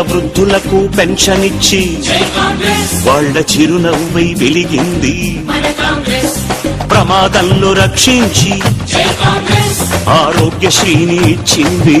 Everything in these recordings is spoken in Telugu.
వృద్ధులకు పెన్షన్ ఇచ్చి వాళ్ళ చిరునవ్వై వెలిగింది. ప్రమాదంలో రక్షించి ఆరోగ్యశ్రీని ఇచ్చింది.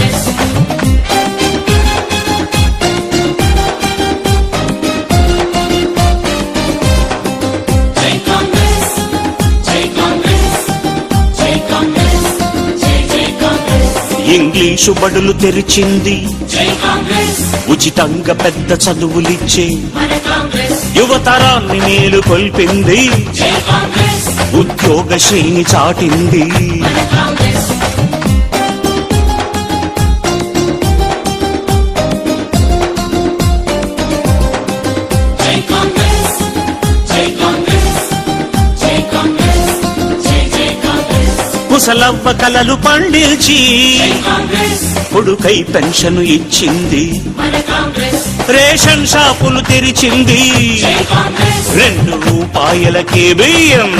ఇంగ్లీషు బడులు తెరిచింది. ఉచితంగా పెద్ద చదువులిచ్చే. యువతరాన్ని మేలు కొల్పింది. ఉద్యోగ శ్రేణి చాటింది. కుశలవ్వ కలలు పండించి కొడుకై పెన్షన్ ఇచ్చింది. రేషన్ షాపులు తెరిచింది. రెండు రూపాయలకే బియ్యం.